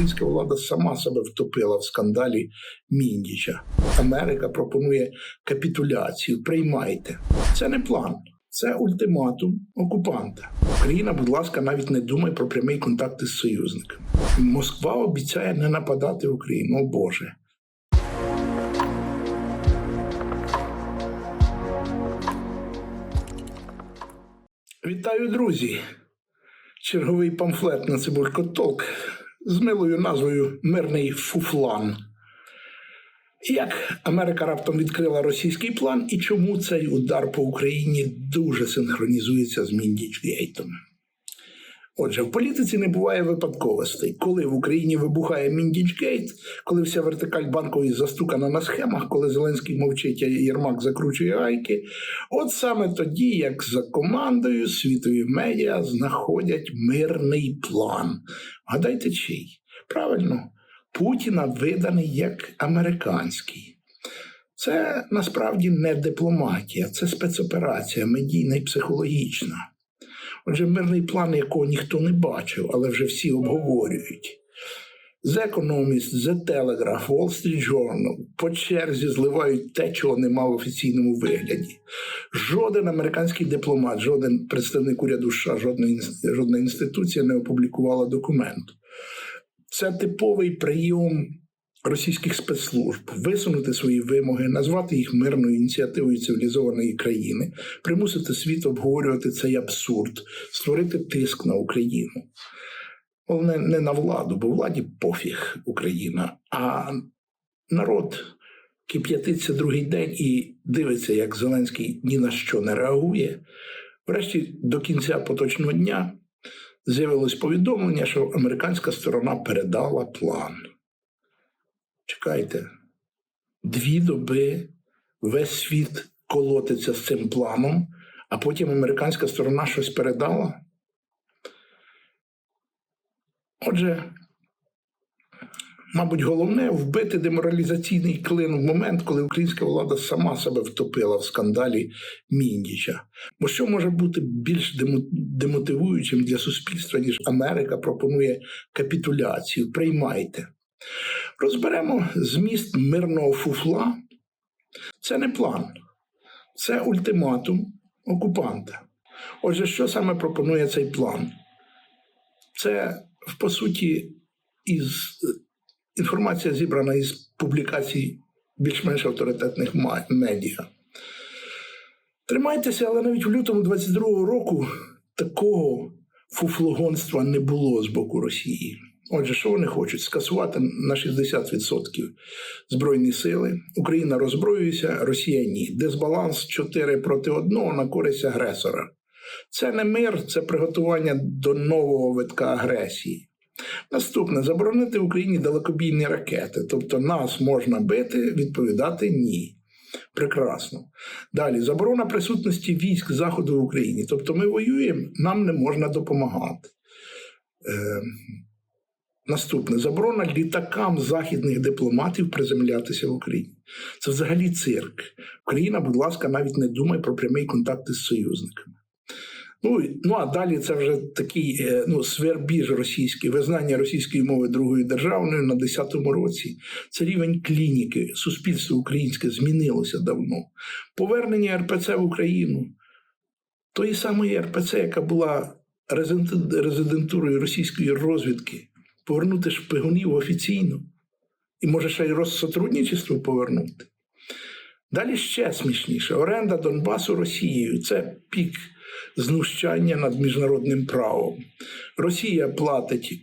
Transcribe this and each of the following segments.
українська влада сама себе втопила в скандалі Міндіча. Америка пропонує капітуляцію. Приймайте. Це не план. Це ультиматум окупанта. Україна, будь ласка, навіть не думає про прямий контакт із союзниками. Москва обіцяє не нападати Україну. О Боже. Вітаю, друзі! Черговий памфлет на Цибулько Толк з милою назвою Мирний фуфлан. Як Америка раптом відкрила російський план і чому цей удар по Україні дуже синхронізується з Міндічгейтом? Отже, в політиці не буває випадковостей. Коли в Україні вибухає Міндічгейт, коли вся вертикаль банкової застукана на схемах, коли Зеленський мовчить, а Єрмак закручує гайки, от саме тоді, як за командою світові медіа знаходять мирний план. Гадайте, чий? Правильно, Путіна виданий як американський. Це насправді не дипломатія, це спецоперація, медійна і психологічна. Отже, мирний план, якого ніхто не бачив, але вже всі обговорюють. The Economist, The Telegraph, Wall Street Journal по черзі зливають те, чого нема в офіційному вигляді. Жоден американський дипломат, жоден представник уряду США, жодна, інституція не опублікувала документу. Це типовий прийом російських спецслужб висунути свої вимоги, назвати їх мирною ініціативою цивілізованої країни, примусити світ обговорювати цей абсурд, створити тиск на Україну. Головне, не на владу, бо владі пофіг Україна, а народ кип'ятиться другий день і дивиться, як Зеленський ні на що не реагує. Врешті до кінця поточного дня з'явилось повідомлення, що американська сторона передала план. Чекайте, дві доби весь світ колотиться з цим планом, а потім американська сторона щось передала. Отже, мабуть, головне вбити деморалізаційний клин в момент, коли українська влада сама себе втопила в скандалі Міндіча. Бо що може бути більш демотивуючим для суспільства, ніж Америка пропонує капітуляцію? Приймайте. Розберемо зміст мирного фуфла. Це не план, це ультиматум окупанта. Отже, що саме пропонує цей план? Це, по суті, із інформація зібрана із публікацій більш-менш авторитетних медіа. Тримайтеся, але навіть в лютому 22-го року такого фуфлогонства не було з боку Росії. Отже, що вони хочуть? Скасувати на 60% збройні сили. Україна роззброюється, Росія ні. Дисбаланс 4 проти 1 на користь агресора. Це не мир, це приготування до нового витка агресії. Наступне заборонити Україні далекобійні ракети. Тобто нас можна бити, відповідати ні. Прекрасно. Далі заборона присутності військ Заходу в Україні. Тобто ми воюємо, нам не можна допомагати. Е, Наступне заборона літакам західних дипломатів приземлятися в Україні. Це взагалі цирк. Україна, будь ласка, навіть не думає про прямий контакт із союзниками. Ну, ну а далі це вже такий е, ну, свербіж російський, визнання російської мови другою державною на 10-му році. Це рівень клініки. Суспільство українське змінилося давно. Повернення РПЦ в Україну тої самої РПЦ, яка була резидентурою російської розвідки, повернути шпигунів офіційно. І може ще й розсотрудничество повернути. Далі ще смішніше: оренда Донбасу Росією це пік знущання над міжнародним правом. Росія платить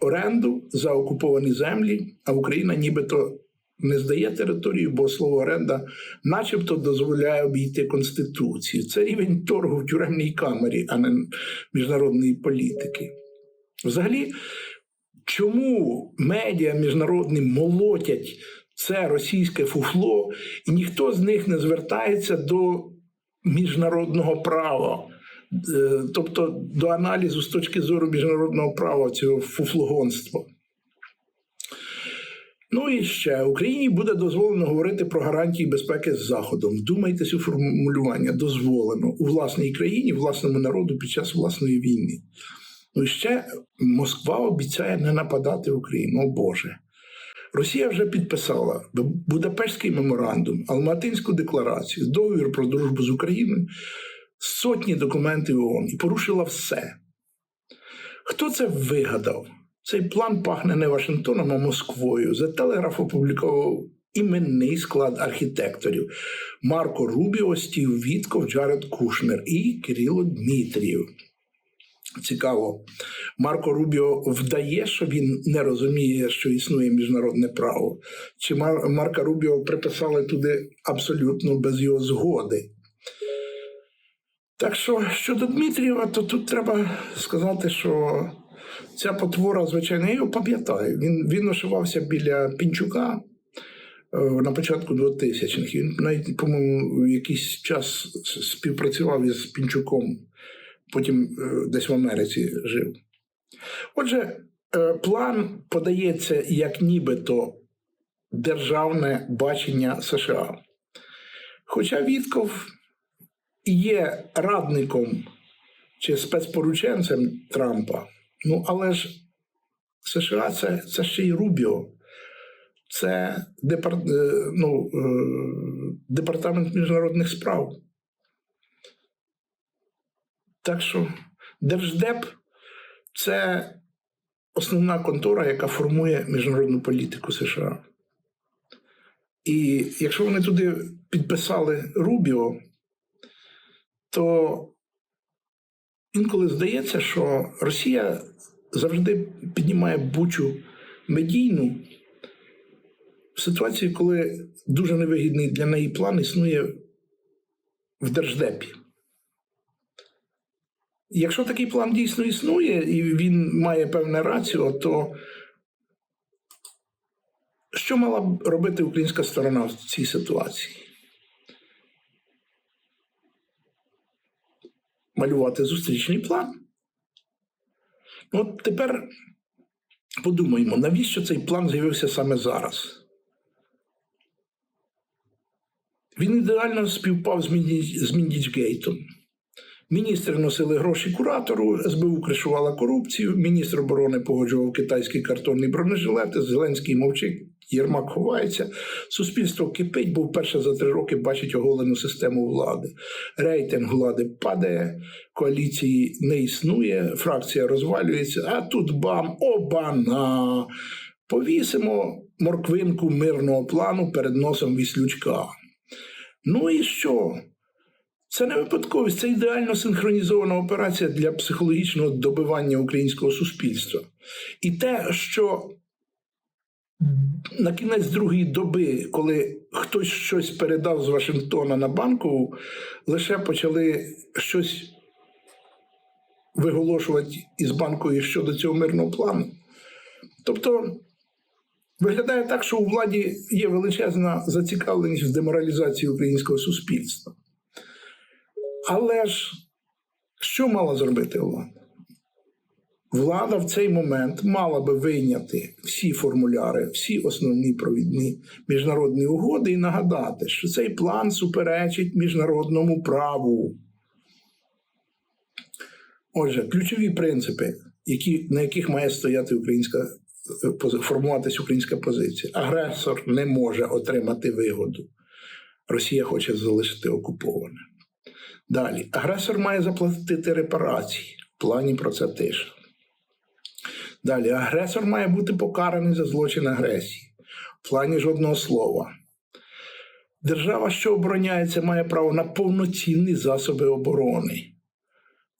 оренду за окуповані землі, а Україна нібито не здає територію, бо слово оренда, начебто, дозволяє обійти Конституцію. Це рівень торгу в тюремній камері, а не міжнародної політики. Взагалі, чому медіа міжнародні молотять це російське фуфло, і ніхто з них не звертається до міжнародного права, Е, тобто до аналізу з точки зору міжнародного права цього фуфлогонства. Ну і ще Україні буде дозволено говорити про гарантії безпеки з Заходом. Вдумайтесь у формулювання дозволено у власній країні, власному народу під час власної війни. Ну ще Москва обіцяє не нападати Україну. О Боже. Росія вже підписала Будапештський меморандум, Алматинську декларацію, договір про дружбу з Україною, сотні документів ООН і порушила все. Хто це вигадав? Цей план пахне не Вашингтоном, а Москвою. За телеграф опублікував іменний склад архітекторів Марко Рубіо, Стів Вітков, Джаред Кушнер і Кирило Дмитрієв. Цікаво, Марко Рубіо вдає, що він не розуміє, що існує міжнародне право. Чи Мар- Марка Рубіо приписали туди абсолютно без його згоди. Так що щодо Дмитрієва, то тут треба сказати, що ця потвора, звичайно, я його пам'ятаю. Він, він ошивався біля Пінчука е, на початку 2000-х. Він навіть, по-моєму, якийсь час співпрацював із Пінчуком, потім е, десь в Америці жив. Отже, е, план подається як нібито державне бачення США. Хоча Вітков є радником чи спецпорученцем Трампа, ну але ж США це, це ще й Рубіо. Це депар, е, ну, департамент міжнародних справ. Так що Держдеп це основна контора, яка формує міжнародну політику США. І якщо вони туди підписали Рубіо, то інколи здається, що Росія завжди піднімає бучу медійну в ситуації, коли дуже невигідний для неї план існує в Держдепі. Якщо такий план дійсно існує і він має певне рацію, то що мала б робити українська сторона в цій ситуації? Малювати зустрічний план. От тепер подумаємо, навіщо цей план з'явився саме зараз? Він ідеально співпав з Міндічгейтом. Міністри носили гроші куратору, СБУ кришувала корупцію, міністр оборони погоджував китайські картонні бронежилети, Зеленський мовчить, Єрмак ховається. Суспільство кипить, бо вперше за три роки бачить оголену систему влади. Рейтинг влади падає, коаліції не існує, фракція розвалюється, а тут бам, обана. Повісимо морквинку мирного плану перед носом віслючка. Ну і що? Це не випадковість, це ідеально синхронізована операція для психологічного добивання українського суспільства. І те, що на кінець другої доби, коли хтось щось передав з Вашингтона на банкову, лише почали щось виголошувати із банкою щодо цього мирного плану. Тобто виглядає так, що у владі є величезна зацікавленість в деморалізації українського суспільства. Але ж що мала зробити влада? Влада в цей момент мала би вийняти всі формуляри, всі основні провідні міжнародні угоди і нагадати, що цей план суперечить міжнародному праву. Отже, ключові принципи, які, на яких має стояти українська е, формуватись українська позиція. Агресор не може отримати вигоду. Росія хоче залишити окуповане. Далі, агресор має заплатити репарації. В плані про це тиша. Далі, агресор має бути покараний за злочин агресії. В плані жодного слова. Держава, що обороняється, має право на повноцінні засоби оборони.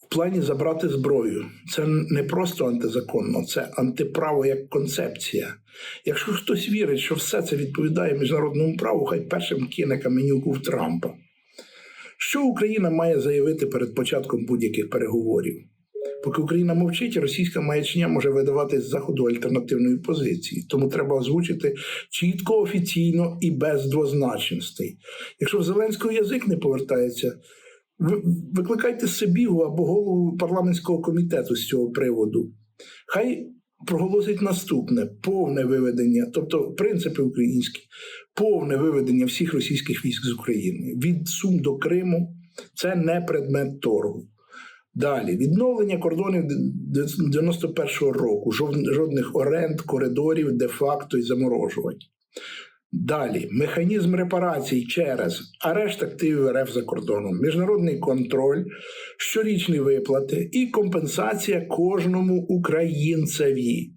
В плані забрати зброю. Це не просто антизаконно, це антиправо як концепція. Якщо хтось вірить, що все це відповідає міжнародному праву, хай першим кине каменюку в Трампа. Що Україна має заявити перед початком будь-яких переговорів? Поки Україна мовчить, російська маячня може видавати з заходу альтернативної позиції. Тому треба озвучити чітко, офіційно і без двозначностей. Якщо в Зеленського язик не повертається, ви- викликайте Сибігу або голову парламентського комітету з цього приводу. Хай проголосить наступне повне виведення, тобто принципи українські, повне виведення всіх російських військ з України від Сум до Криму. Це не предмет торгу. Далі відновлення кордонів 91-го року, жодних оренд, коридорів, де-факто і заморожувань. Далі механізм репарацій через арешт активів РФ за кордоном, міжнародний контроль, щорічні виплати і компенсація кожному українцеві.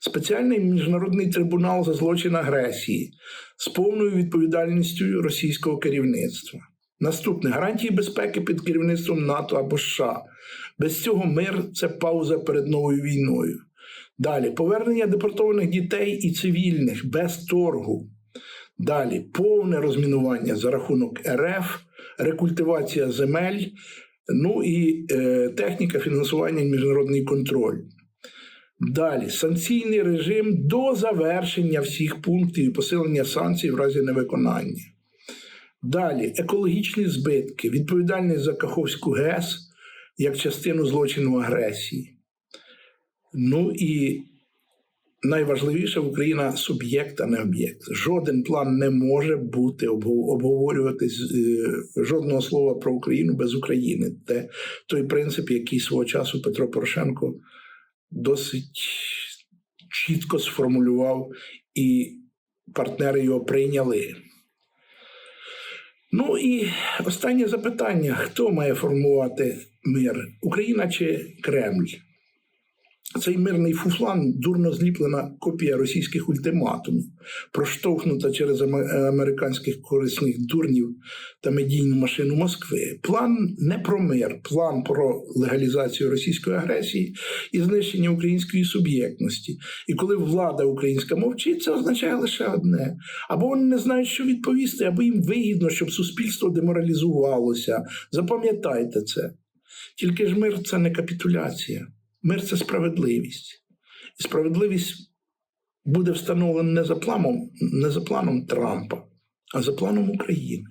Спеціальний міжнародний трибунал за злочин агресії з повною відповідальністю російського керівництва. Наступне гарантії безпеки під керівництвом НАТО або США. Без цього мир це пауза перед новою війною. Далі повернення депортованих дітей і цивільних без торгу. Далі повне розмінування за рахунок РФ, рекультивація земель, ну і е, техніка фінансування міжнародний контроль. Далі санкційний режим до завершення всіх пунктів і посилення санкцій в разі невиконання. Далі екологічні збитки, відповідальність за Каховську ГЕС як частину злочину агресії. Ну і найважливіше Україна суб'єкт, а не об'єкт. Жоден план не може бути обгов- обговорюватись е, жодного слова про Україну без України. Це той принцип, який свого часу Петро Порошенко досить чітко сформулював, і партнери його прийняли. Ну і останнє запитання: хто має формувати мир? Україна чи Кремль? Цей мирний фуфлан дурно зліплена копія російських ультиматумів, проштовхнута через американських корисних дурнів та медійну машину Москви. План не про мир, план про легалізацію російської агресії і знищення української суб'єктності. І коли влада українська мовчить, це означає лише одне: або вони не знають, що відповісти, або їм вигідно, щоб суспільство деморалізувалося. Запам'ятайте це. Тільки ж мир це не капітуляція. Мир це справедливість. І справедливість буде встановлена не за планом, не за планом Трампа, а за планом України.